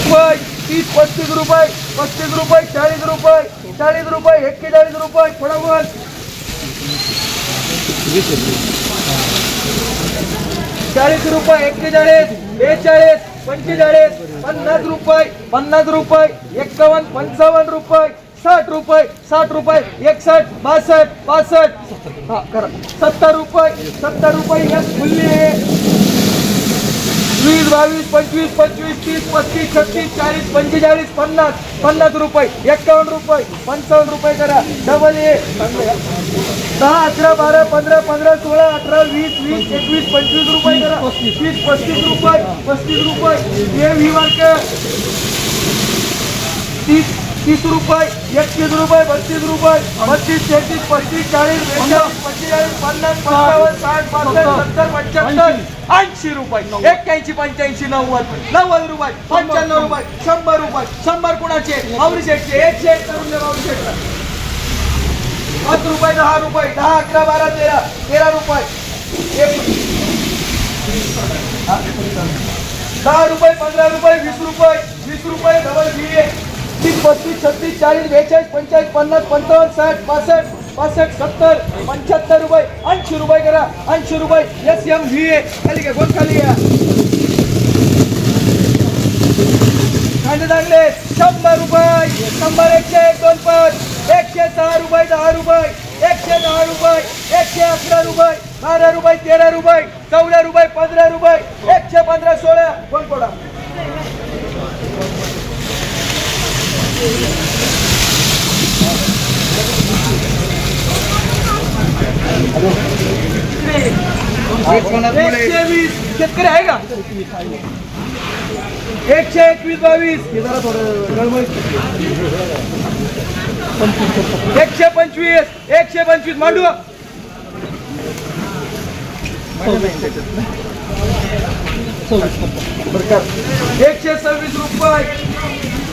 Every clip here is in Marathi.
रुपये तीस पस्तीस रुपये पस्तीस रुपये चाळीस रुपये चाळीस रुपये एक्केचाळीस रुपये फळावर चाळीस रुपये एक्केचाळीस बेचाळीस पंचेचाळीस पन्नास रुपये पन्नास रुपये एक्कावन्न पंचावन्न रुपये साठ रुपये साठ रुपये एकसष्ट बासष्ट पासष्ट. हा करा. सत्तर रुपये सत्तर रुपये एक खुल्ली आहे. वीस बावीस पंचवीस पंचवीस तीस पस्तीस छत्तीस चाळीस पंचेचाळीस पन्नास पन्नास रुपये एक्कावन्न रुपये पंचावन्न रुपये करा. डबल ए दहा अकरा बारा पंधरा पंधरा सोळा अठरा वीस वीस एकवीस पंचवीस रुपये करा. वीस पस्तीस रुपये पस्तीस रुपये. हे व्ही मार्क. तीस तीस रुपये एकतीस रुपये बत्तीस रुपये बत्तीस तेहतीस पस्तीस चाळीस पंचेचाळीस पन्नास पंचावन्न साठ पासष्ट सत्तर पंच्याहत्तर ऐंशी. रुपये एक्क्याऐंशी पंच्याऐंशी नव्वद नव्वद रुपये पंच्याण्णव रुपये शंभर रुपये शंभर कुणाचे? माऊली शेटचे. एकशे एक करून दे माऊली शेटला. पाच रुपये दहा रुपये दहा अकरा बारा तेरा तेरा रुपये. दहा रुपये पंधरा रुपये वीस रुपये वीस रुपये डबल बी तीस पस्तीस छत्तीस चाळीस बेचाळीस पंचाळीस पन्नास पंचावन्न साठ पासष्ट पासष्ट सत्तर पंच्याहत्तर रुपये ऐंशी रुपये करा ऐंशी रुपये एस एम व्ही ए खाली घ्या कोण खाली घ्या. कांदे चांगले शंभर रुपये शंभर एकशे एक दोन पाच एकशे सहा रुपये दहा रुपये एकशे दहा रुपये एकशे अकरा रुपये बारा रुपये तेरा रुपये चौदा रुपये पंधरा रुपये एकशे पंधरा सोळा कोण कोणा एकशे वीस शेतकरी आहे का एकशे एकवीस बावीस हे जरा थोडं एकशे पंचवीस एकशे पंचवीस मांडू एकशे सव्वीस रुपये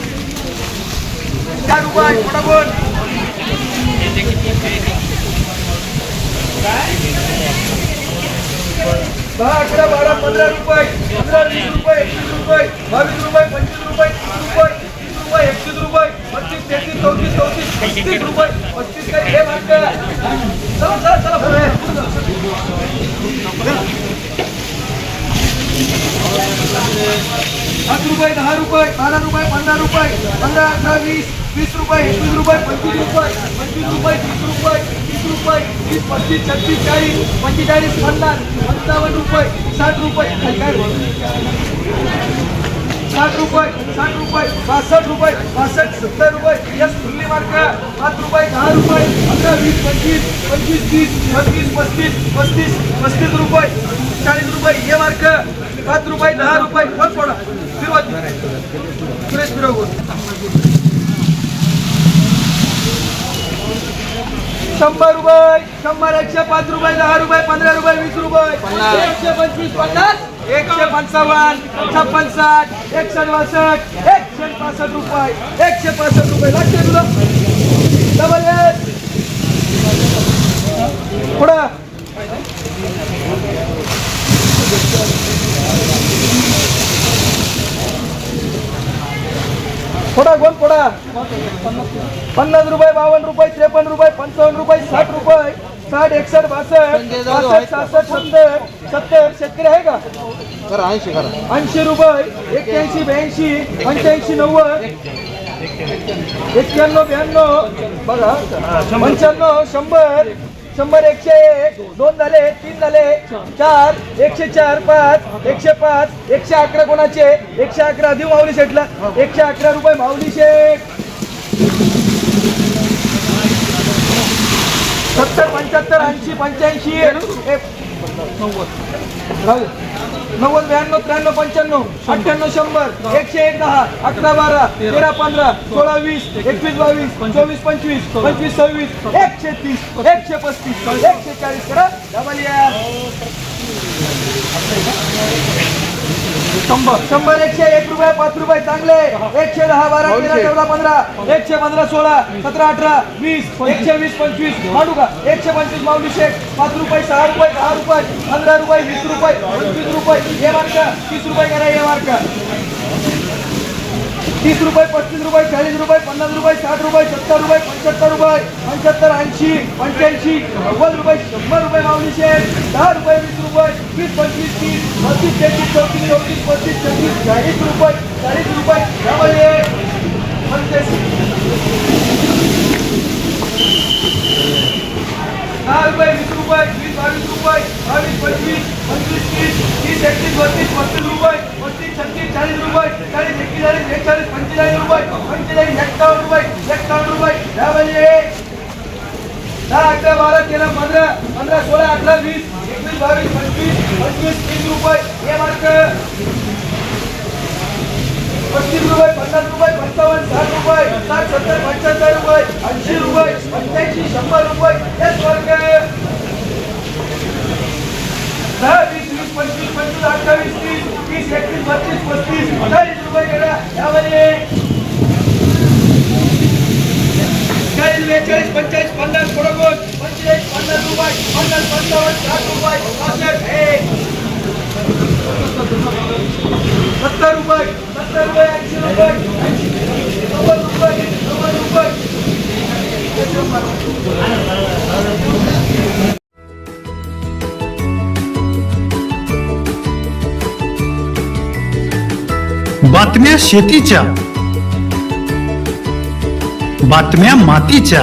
चार रुपये फटाफट दहा अकरा बारा पंधरा रुपये पंधरा वीस रुपये एकवीस रुपये बावीस रुपये पंचवीस रुपये तीस रुपये तीस रुपये एकतीस रुपये बत्तीस तेहतीस चौतीस चौतीस पस्तीस रुपये पस्तीस काही हे पाच रुपये दहा रुपये बारा रुपये पंधरा रुपये पंधरा अठरा वीस वीस रुपये एकवीस रुपये पंचवीस रुपये पंचवीस रुपये तीस रुपये तीस रुपये तीस पस्तीस छत्तीस चाळीस पंचेचाळीस पन्नास पंचावन्न रुपये साठ रुपये. खाली काय साठ रुपये साठ रुपये बासष्ट रुपये बासष्ट सत्तर रुपये यस फुल्ली मार्क पाच रुपये दहा रुपये अकरा वीस पंचवीस पंचवीस तीस छत्तीस पस्तीस पस्तीस पस्तीस रुपये चाळीस रुपये हे मार्क पाच रुपये दहा रुपये पण पडा सुरुवात. सुरेश फिरव शंभर रुपये शंभर एकशे पाच रुपये दहा रुपये पंधरा रुपये वीस रुपये. एकशे पंचवीस पन्नास. एकशे पंचावन्न छप्पन साठ एकशे बासष्ट एकशे पासष्ट रुपये एकशे पासष्ट रुपये. लक्ष तुला डबल पुढं. थोडा गोल फोडा पन्नास रुपये बावन्न रुपये त्रेपन्न रुपये पंचावन्न रुपये साठ रुपये. साठ एकसष्ट बासष्ट बासष्ट सहासष्ट सत्तर सत्तर शेतकरी आहे का? करा ऐंशी करा. ऐंशी रुपये एक्क्याऐंशी ब्याऐंशी पंच्याऐंशी नव्वद एक्क्याण्णव ब्याण्णव बघा पंच्याण्णव शंभर शंभर एकशे एक दोन झाले तीन झाले चार एकशे चार पाच एकशे पाच एकशे अकरा कोणाचे? एकशे अकरा देऊ माऊली शेटला. एकशे अकरा रुपये माऊली शेठ सत्तर पंच्याहत्तर ऐंशी पंच्याऐंशी. राहू नव्वद ब्याण्णव त्र्याण्णव पंच्याण्णव. अठ्ठ्याण्णव शंभर. एकशे एक दहा. अकरा बारा. तेरा. पंधरा. सोळा वीस. एकवीस. बावीस. चोवीस पंचवीस. पंचवीस सव्वीस. एकशे तीस. एकशे पस्तीस. एकशे चाळीस. करा. डबल या. शंभर. शंभर एकशे एक रुपये पाच रुपये चांगले. एकशे दहा बारा तेरा चौदा पंधरा. एकशे पंधरा सोळा सतरा अठरा वीस. एकशे वीस पंचवीस. मांडू का? एकशे पंचवीस माऊली शेख पाच रुपये सहा रुपये दहा रुपये पंधरा रुपये वीस रुपये पंचवीस रुपये. हे मार्क. तीस रुपये करा हे मार्क. तीस रुपये पस्तीस रुपये चाळीस रुपये पन्नास रुपये साठ रुपये सत्तर रुपये पंच्याहत्तर रुपये पंच्याहत्तर ऐंशी पंच्याऐंशी नव्वद रुपये शंभर रुपये माऊलीशे दहा रुपये वीस रुपये वीस पंचवीस तीस पस्तीस तेहतीस चौतीस चौतीस पस्तीस छत्तीस चाळीस रुपये चाळीस रुपये. त्यामध्ये दहा रुपये वीस रुपये वीस बावीस रुपये बावीस पंचवीस पंचवीस तीस तीस एकतीस बत्तीस पस्तीस रुपये पस्तीस छत्तीस चाळीस रुपये चाळीस एक्केचाळीस एकचाळीस पंचेचाळीस रुपये पंचेचाळीस एक्कावन्न रुपये एक्कावन्न रुपये. त्यामध्ये दहा अकरा बारा तेरा पंधरा पंधरा सोळा अठरा वीस एकवीस बावीस पंचवीस पंचवीस तीस रुपये. हे मार्क. पस्तीस रुपये पन्नास रुपये पंचावन्न साठ रुपये साठ सत्तर पंच्याहत्तर रुपये ऐंशी रुपये पंच्याऐंशी शंभर रुपये. हेच वर्ग दहा वीस वीस पंचवीस पंचवीस अठ्ठावीस तीस तीस एकतीस बत्तीस पस्तीस चाळीस रुपये गेला यामध्ये चाळीस बेचाळीस पंचेचाळीस पन्नास बरोबर पंचेचाळीस पन्नास रुपये पन्नास पंचावन्न साठ रुपये पासष्ट एक सत्तर रुपये सत्तर रुपये ऐंशी रुपये नव्वद रुपये नव्वद रुपये बातम्या शेतीच्या बातम्या मातीच्या